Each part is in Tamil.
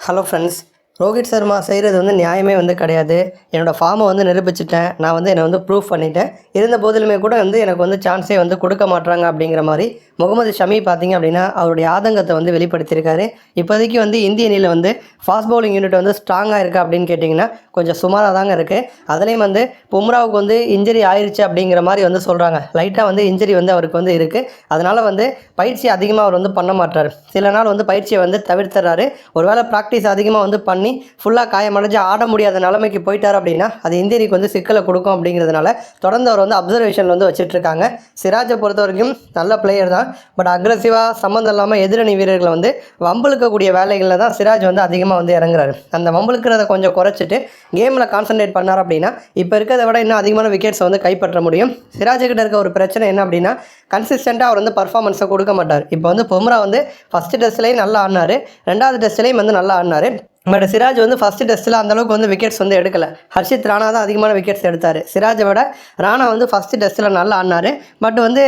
ஹலோ ஃப்ரெண்ட்ஸ் ரோஹித் சர்மா செய்கிறது வந்து நியாயமே வந்து கிடையாது. என்னோடய ஃபார்மை வந்து நிரூபிச்சிட்டேன். நான் வந்து என்னை வந்து ப்ரூவ் பண்ணிட்டேன். இருந்த போதிலுமே கூட வந்து எனக்கு வந்து சான்ஸே வந்து கொடுக்க மாட்டாங்க அப்படிங்கிற மாதிரி முகமது ஷமி பார்த்தீங்க அப்படின்னா அவருடைய ஆதங்கத்தை வந்து வெளிப்படுத்தியிருக்காரு. இப்போதைக்கு வந்து இந்திய அணியில் வந்து ஃபாஸ்ட் பவுலிங் யூனிட் வந்து ஸ்ட்ராங்காக இருக்குது அப்படின்னு கேட்டிங்கன்னா கொஞ்சம் சுமாராக தாங்க இருக்குது அதுலேயும் வந்து பும்ராவுக்கு வந்து இன்ஜரி ஆயிடுச்சு அப்படிங்கிற மாதிரி வந்து சொல்கிறாங்க லைட்டாக வந்து இன்ஜரி வந்து அவருக்கு வந்து இருக்குது அதனால் வந்து பயிற்சி அதிகமாக அவர் வந்து பண்ண மாட்டார் சில நாள் வந்து பயிற்சியை வந்து தவிர்த்துறாரு. ஒருவேளை ப்ராக்டிஸ் அதிகமாக வந்து பண்ணி ஃபுல்லாக காயமடைஞ்சு ஆட முடியாத நிலைமைக்கு போயிட்டார் அப்படின்னா அது இந்தியனுக்கு வந்து சிக்கலை கொடுக்கும் அப்படிங்கிறதுனால தொடர்ந்து அவர் வந்து அப்சர்வேஷனில் வந்து வச்சுட்ருக்காங்க சிராஜை பொறுத்த வரைக்கும் நல்ல பிளேயர் தான். பட் அக்ரஸிவாக சம்மந்தம் இல்லாமல் எதிரணி வீரர்களை வந்து வம்புழுக்கக்கூடிய வேலைகளில் தான் சிராஜ் வந்து அதிகமாக வந்து இறங்குறாரு. அந்த வம்புழுக்கிறத கொஞ்சம் குறைச்சிட்டு கேமில் கான்சென்ட்ரேட் பண்ணார் அப்படின்னா இப்போ இருக்கிறத விட இன்னும் அதிகமான விக்கெட்ஸை வந்து கைப்பற்ற முடியும். சிராஜுக்கிட்ட இருக்க ஒரு பிரச்சனை என்ன அப்படின்னா கன்சிஸ்டண்ட்டாக அவர் வந்து பர்ஃபார்மன்ஸை கொடுக்க மாட்டார். இப்போ வந்து பொம்ரா வந்து ஃபஸ்ட்டு டெஸ்ட்லேயும் நல்லா ஆடினார். ரெண்டாவது டெஸ்ட்லேயும் வந்து நல்லா ஆடினார். பட் சிராஜ் வந்து ஃபஸ்ட்டு டெஸ்ட்டில் அந்தளவுக்கு வந்து விக்கெட்ஸ் வந்து எடுக்கல. ஹர்ஷித் ராணா தான் அதிகமான விக்கெட்ஸ் எடுத்தார். சிராஜை விட ராணா வந்து ஃபஸ்ட்டு டெஸ்ட்டில் நல்லா ஆடினார். பட் வந்து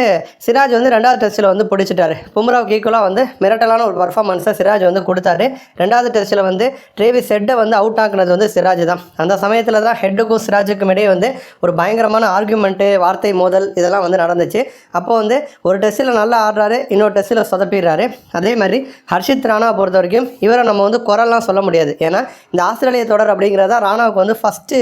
சிராஜ் வந்து ரெண்டாவது டெஸ்ட்டில் வந்து பிடிச்சிட்டாரு. பும்ராவுக்கு ஈக்குவலாக வந்து மிரட்டலான ஒரு பர்ஃபார்மன்ஸை சிராஜ் வந்து கொடுத்தாரு. ரெண்டாவது டெஸ்ட்டில் வந்து ட்ரேவிஸ் ஹெட்டை வந்து அவுட் ஆக்குனது வந்து சிராஜ் தான். அந்த சமயத்தில் தான் ஹெட்டுக்கும் சிராஜுக்கும் இடையே வந்து ஒரு பயங்கரமான ஆர்குமெண்ட்டு வார்த்தை மோதல் இதெல்லாம் வந்து நடந்துச்சு. அப்போ வந்து ஒரு டெஸ்ட்டில் நல்லா ஆடுறாரு இன்னொரு டெஸ்ட்டில் சொதப்பிடுறாரு. அதே மாதிரி ஹர்ஷித் ராணா பொறுத்த வரைக்கும் இவரை நம்ம வந்து குரல்லாம் சொல்ல முடியாது. ஏன்னா இந்த ஆஸ்திரேலிய தொடர் அப்படிங்கிறதா ராணாவுக்கு வந்து ஃபஸ்ட்டு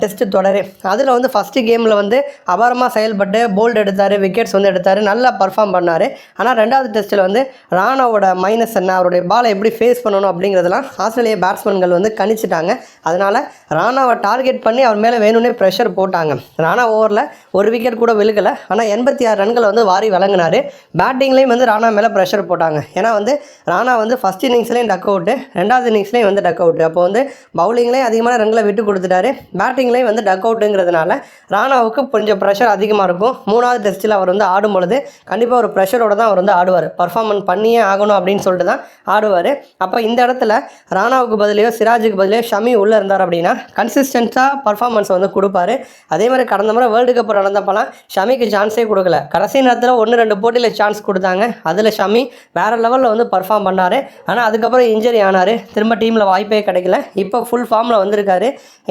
டெஸ்ட்டு தொடர். அதில் வந்து ஃபஸ்ட்டு கேமில் வந்து அபாரமாக செயல்பட்டு போல்டு எடுத்தார் விக்கெட்ஸ் வந்து எடுத்தார் நல்லா பர்ஃபார்ம் பண்ணார். ஆனால் ரெண்டாவது டெஸ்ட்டில் வந்து ராணாவோட மைனஸ் என்ன? அவருடைய பாலை எப்படி ஃபேஸ் பண்ணணும் அப்படிங்கிறதெல்லாம் ஆஸ்திரேலிய பேட்ஸ்மேன்கள் வந்து கணிச்சிட்டாங்க. அதனால் ராணாவை டார்கெட் பண்ணி அவர் மேலே வேணும்னே ப்ரெஷர் போட்டாங்க. ராணா ஓவரில் ஒரு விக்கெட் கூட விழுகலை. ஆனால் எண்பத்தி ஆறு ரன்களை வந்து வாரி வழங்கினார். பேட்டிங்லேயும் வந்து ராணா மேலே ப்ரெஷர் போட்டாங்க. ஏன்னா வந்து ராணா வந்து ஃபஸ்ட் இன்னிங்ஸ்லேயும் டக் அவுட்டு ரெண்டாவது இன்னிங்ஸ்லேயும் வந்து டக் அவுட்டு அப்போ வந்து பவுலிங்லேயும் அதிகமான ரன்களை விட்டு கொடுத்துட்டாரு. பேட்டிங்லேயும் வந்து டக் அவுட்டுங்கிறதுனால ராணாவுக்கு கொஞ்சம் ப்ரெஷர் அதிகமாக இருக்கும். மூணாவது டெஸ்ட்டில் அவர் வந்து ஆடும் பொழுது கண்டிப்பாக ஒரு ப்ரெஷரோட தான் அவர் வந்து ஆடுவார். பர்ஃபார்மன்ஸ் பண்ணியே ஆகணும் அப்படின்னு சொல்லிட்டு தான் ஆடுவார். அப்போ இந்த இடத்துல ராணாவுக்கு பதிலையோ சிராஜுக்கு பதிலையோ ஷமி உள்ளே இருந்தார் அப்படின்னா கன்சிஸ்டண்ட்டாக பர்ஃபார்மன்ஸ் வந்து கொடுப்பாரு. அதே மாதிரி கடந்த முறை வேர்ல்டு கப் நடந்தப்பெல்லாம் ஷமிக்கு சான்ஸே கொடுக்கல. கடைசி நேரத்தில் ஒன்று ரெண்டு போட்டியில் சான்ஸ் கொடுத்தாங்க. அதில் ஷமி வேறு லெவலில் வந்து பர்ஃபார்ம் பண்ணார். ஆனால் அதுக்கப்புறம் இன்ஜரி ஆனார். திரும்ப டீமில் வாய்ப்பே கிடைக்கல. இப்போ ஃபுல் ஃபார்மில் வந்திருக்காரு.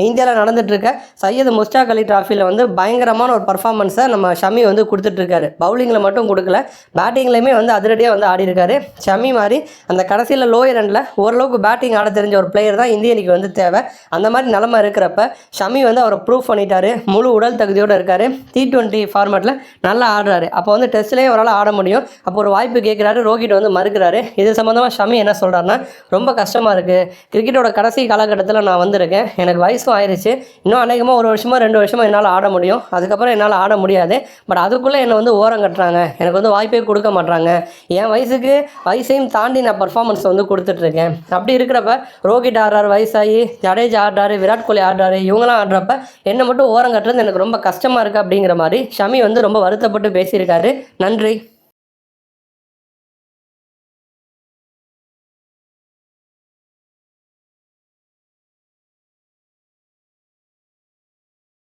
இந்தியாவில் நடந்துட்டுருக்க சையது முஸ்டாக் அலி ட்ராஃபியில் வந்து பயங்கரமான ஒரு பர்ஃபார்மன்ஸை நம்ம ஷமி வந்து கொடுத்துட்ருக்காரு பவுலிங்கில் மட்டும் கொடுக்கல. பேட்டிங்லேயுமே வந்து அதிரடியாக வந்து ஆடி இருக்காரு ஷமி மாதிரி அந்த கடைசியில் லோயர் அண்டில் ஓரளவுக்கு பேட்டிங் ஆட தெரிஞ்ச ஒரு பிளேயர் தான் இந்திய அணிக்கு வந்து தேவை. அந்த மாதிரி நிலமை இருக்கிறப்ப ஷமி வந்து அவரை ப்ரூவ் பண்ணிட்டாரு. முழு உடல் தகுதியோடு இருக்கார். டி ட்வெண்ட்டி ஃபார்மேட்டில் நல்லா ஆடுறாரு. அப்போ வந்து டெஸ்ட்லேயே அவரால் ஆட முடியும். அப்போ ஒரு வாய்ப்பு கேட்குறாரு ரோஹித் வந்து மறுக்கிறாரு. இது சம்மந்தமாக ஷமி என்ன சொல்கிறாருன்னா ரொம்ப கஷ்டமாக இருக்குது கிரிக்கெட்டோட கடைசி காலகட்டத்தில் நான் வந்திருக்கேன். எனக்கு வயசும் ஆயிடுச்சு இன்னும் அநேகமாக ஒரு வருஷமோ ரெண்டு வருஷமோ என்னால் ஆட முடியும். அதுக்கப்புறம் என்னால் ஆட முடியாது. பட் அதுக்குள்ளே என்னை வந்து ஓரம் கட்டுறாங்க. எனக்கு வந்து வாய்ப்பே கொடுக்க மாட்டாங்க என் வயசுக்கு வயசையும் தாண்டி நான் பர்ஃபார்மன்ஸ் வந்து கொடுத்துட்ருக்கேன். அப்படி இருக்கிறப்ப ரோஹித் ஆடுறாரு வயசாகி ஜடேஜா ஆடுறாரு விராட் கோலி ஆடுறாரு இவங்களாம் ஆடுறப்ப என்னை மட்டும் ஓரம் கட்டுறது எனக்கு ரொம்ப கஷ்டமாக இருக்குது அப்படிங்கிற மாதிரி ஷமி வந்து ரொம்ப வருத்தப்பட்டு பேசியிருக்காரு. நன்றி.